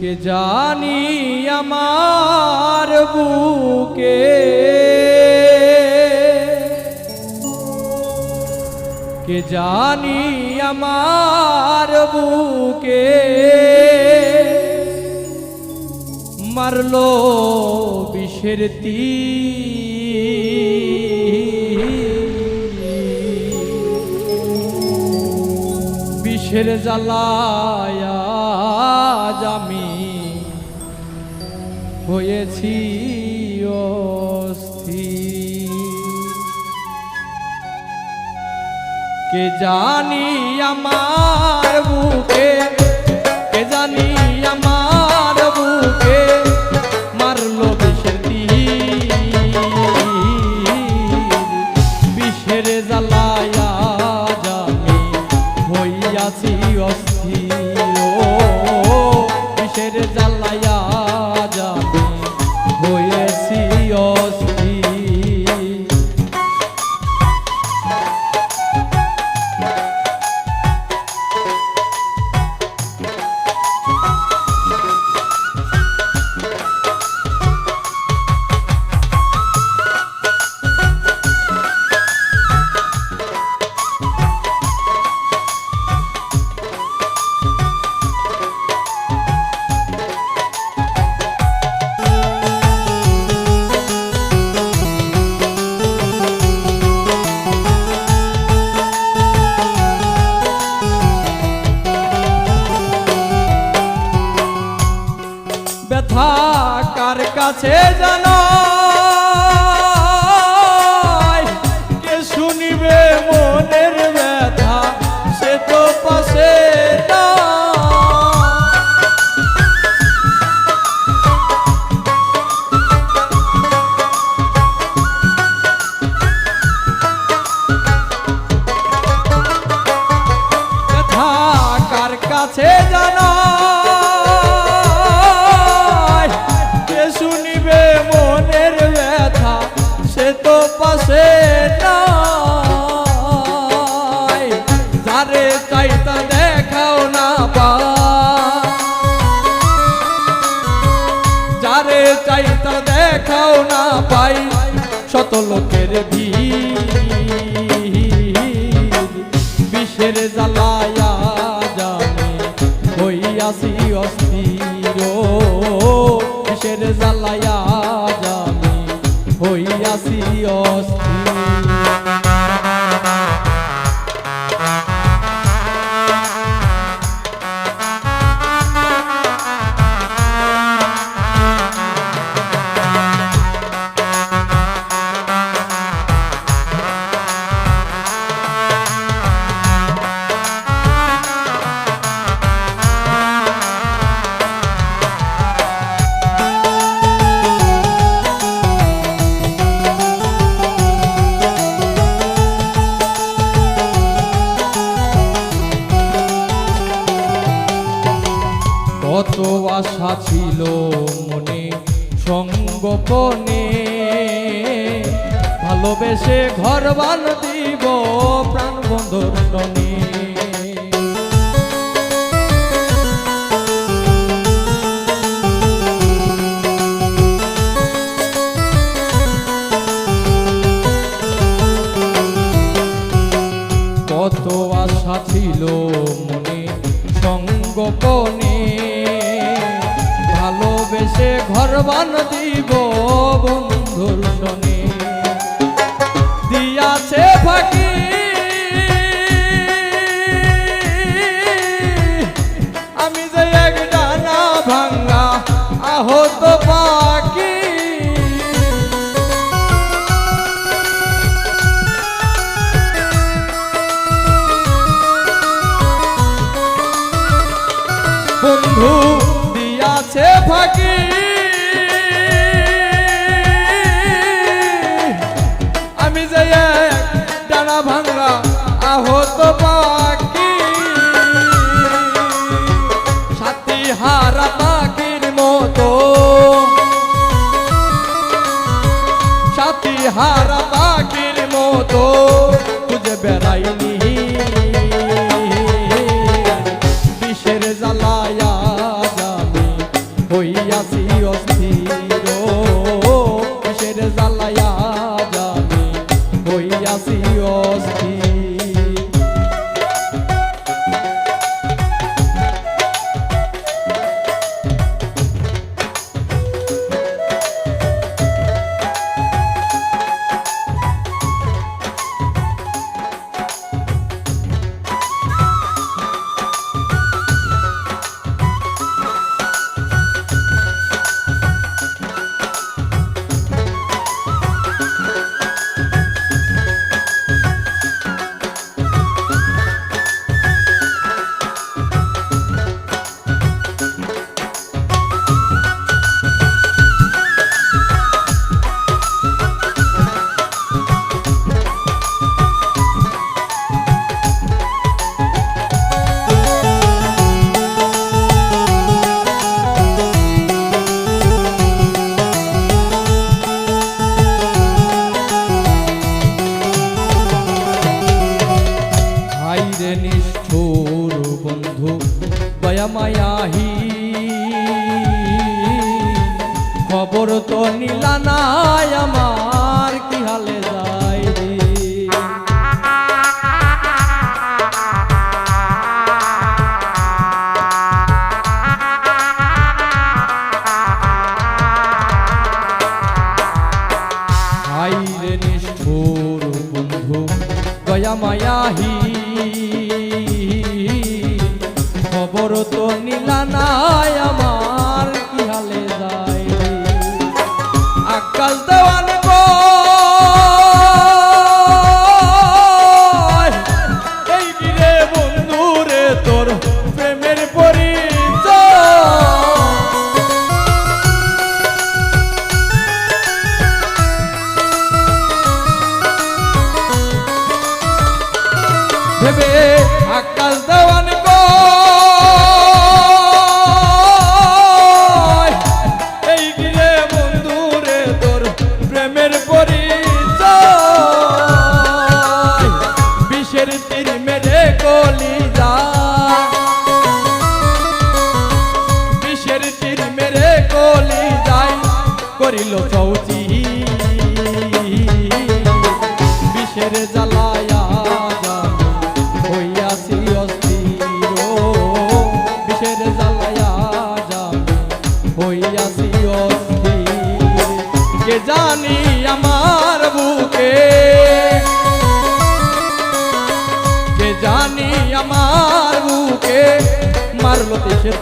কে জানি আমার বুকে কে জানি আমার বুকে মারলো বিষের তীর। বিষের জ্বালায় আজ আমি হয়েছি অস্থির। কে জানি আমার বুকে হয়েছি না পাই আশা ছিল মনে, সঙ্গপনে। ভালোবেসে ঘর বান দিব প্রাণ বন্ধুর ননি কত আশা ছিল মনে, সঙ্গপনে। ভালোবেসে ঘর বান দিব বন্ধুর সনে দিয়াছে ফাঁকি। আমি যে এক ডানা ভাঙ্গা আহত পাখি। বন্ধু দিয়াছে ফাঁকি আমি যে ডানা ভাঙা আহত পাখি। সাথী হারা পাখির মতো। সাথী হারা হইয়াছি অস্থির কিসের জ্বালায়া নিষ্ঠুর বন্ধু গয়া মায়াহি। খবর তো নিলা নাই আমার কি হালে ভেবে আকাশ দেওয়ান এই গিরে বন্ধু তোর প্রেমের পরিচয়, বিষের তীর মেরে কলি যা বিষের তীর মেরে কলি যায় করিল চৌচি। বিষের জ্বালায়া জানি আমার বুকে মারলো দেশে